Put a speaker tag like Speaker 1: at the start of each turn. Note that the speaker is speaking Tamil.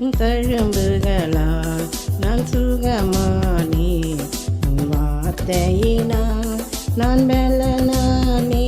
Speaker 1: தழும்புகளால் நான் சுகமானே உன் வார்த்தையினால் நான் பலனானே